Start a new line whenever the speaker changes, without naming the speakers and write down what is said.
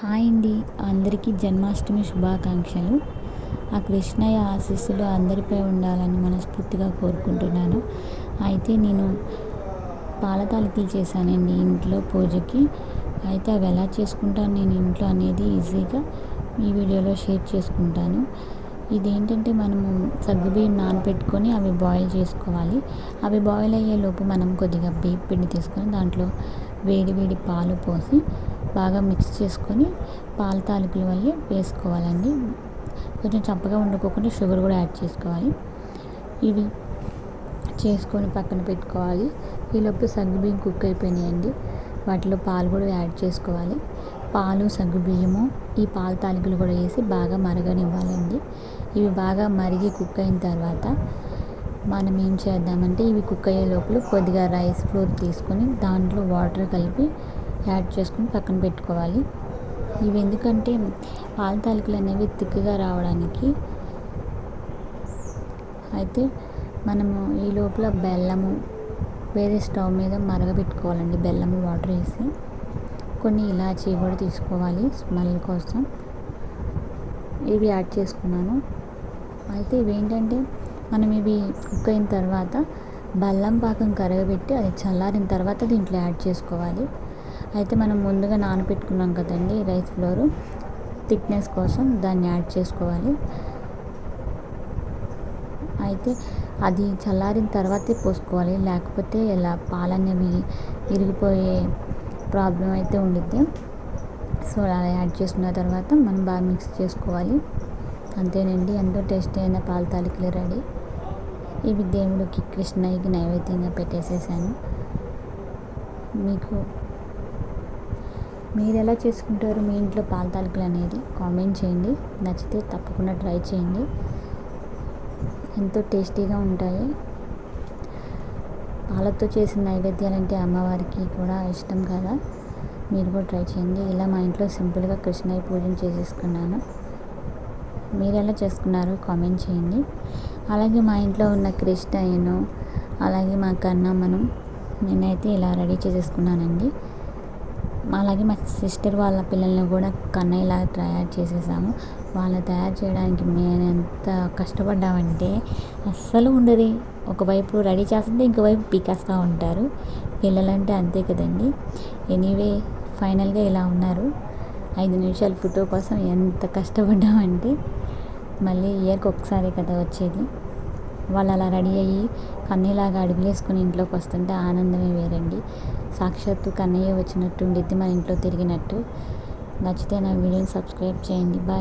Hi అండి. అందరికీ జన్మాష్టమి శుభాకాంక్షలు. ఆ కృష్ణయ్య ఆశీస్సులు అందరిపై ఉండాలని మనస్ఫూర్తిగా కోరుకుంటున్నాను. అయితే నేను పాల తాలికలు చేశానండి ఇంట్లో పూజకి. అయితే అవి ఎలా చేసుకుంటాను నేను ఇంట్లో అనేది ఈజీగా ఈ వీడియోలో షేర్ చేసుకుంటాను. ఇదేంటంటే మనము సగ్గుబియ్యం నానబెట్టుకొని అవి బాయిల్ చేసుకోవాలి. అవి బాయిల్ అయ్యేలోపు మనం కొద్దిగా బియ్యం పిండి తీసుకొని దాంట్లో వేడి వేడి పాలు పోసి బాగా మిక్స్ చేసుకొని పాల తాలికల వల్ల వేసుకోవాలండి. కొంచెం చప్పగా వండుకోకుండా షుగర్ కూడా యాడ్ చేసుకోవాలి. ఇవి చేసుకొని పక్కన పెట్టుకోవాలి. ఈలోపు సగ్గుబియ్యం కుక్ అయిపోయినాయండి. వాటిలో పాలు కూడా యాడ్ చేసుకోవాలి. పాలు సగ్గుబియ్యము ఈ పాల తాలికలు కూడా వేసి బాగా మరగనివ్వాలండి. ఇవి బాగా మరిగి కుక్ అయిన తర్వాత మనం ఏం చేద్దామంటే ఇవి కుక్ అయ్యే లోపల కొద్దిగా రైస్ ఫ్లోర్ తీసుకొని దాంట్లో వాటర్ కలిపి యాడ్ చేసుకుని పక్కన పెట్టుకోవాలి. ఇవి ఎందుకంటే పాల తాలికలు అనేవి తిక్కుగా రావడానికి అయితే మనము ఈ లోపల బెల్లము వేరే స్టవ్ మీద మరగబెట్టుకోవాలండి బెల్లము వాటర్ వేసి. కొన్ని ఇలాచీ కూడా తీసుకోవాలి స్మెల్ కోసం. ఇవి యాడ్ చేసుకున్నాను. అయితే ఇవి ఏంటంటే మనం ఇవి కుక్ అయిన తర్వాత బెల్లం పాకం కరగబెట్టి అది చల్లారిన తర్వాత దీంట్లో యాడ్ చేసుకోవాలి. అయితే మనం ముందుగా నానబెట్టుకున్నాం కదండి రైస్ ఫ్లోర్ థిక్నెస్ కోసం దాన్ని యాడ్ చేసుకోవాలి. అయితే అది చల్లారిన తర్వాతే పోసుకోవాలి లేకపోతే ఇలా పాలనేవి ఇరిగిపోయే ప్రాబ్లం అయితే ఉండిద్ది. సో అలా యాడ్ చేసుకున్న తర్వాత మనం బాగా మిక్స్ చేసుకోవాలి. అంతేనండి ఎంతో టేస్టీ అయిన పాల తాలికలు రెడీ. ఇవి దేవుడికి కృష్ణయ్యకి నైవేద్యంగా పెట్టేసేసాను. మీకు మీరు ఎలా చేసుకుంటారు మీ ఇంట్లో పాల తాలికలు అనేది కామెంట్ చేయండి. నచ్చితే తప్పకుండా ట్రై చేయండి. ఎంతో టేస్టీగా ఉంటాయి. పాలతో చేసిన నైవేద్యాలు అంటే అమ్మవారికి కూడా ఇష్టం కదా? మీరు కూడా ట్రై చేయండి. ఇలా మా ఇంట్లో సింపుల్గా కృష్ణయ్య పూజను చేసేసుకున్నాను. మీరు ఎలా చేసుకున్నారో కామెంట్ చేయండి. అలాగే మా ఇంట్లో ఉన్న కృష్ణయ్యను అలాగే మా కన్నమ్మను నేనైతే ఇలా రెడీ చేసేసుకున్నానండి. అలాగే మా సిస్టర్ వాళ్ళ పిల్లల్ని కూడా కన్నయ్యలా తయారు చేసేసాము. వాళ్ళని తయారు చేయడానికి మేము ఎంత కష్టపడ్డామంటే అస్సలు ఉండదు. ఒకవైపు రెడీ చేస్తుంటే ఇంకోవైపు పీకేస్తూ ఉంటారు. పిల్లలంటే అంతే కదండి. ఎనీవే ఫైనల్గా ఇలా ఉన్నారు. ఐదు నిమిషాల ఫోటో కోసం ఎంత కష్టపడ్డామంటే మళ్ళీ ఇయర్కి ఒకసారి కదా వచ్చేది. వాళ్ళు అలా రెడీ అయ్యి కన్నయ్యలాగా అడుగులేసుకుని ఇంట్లోకి వస్తుంటే ఆనందమే వేరండి. సాక్షాత్తు కన్నయ్య వచ్చినట్టు ఉండిద్ది మన ఇంట్లో తిరిగినట్టు. నచ్చితే నా వీడియోని సబ్స్క్రైబ్ చేయండి. బాయ్.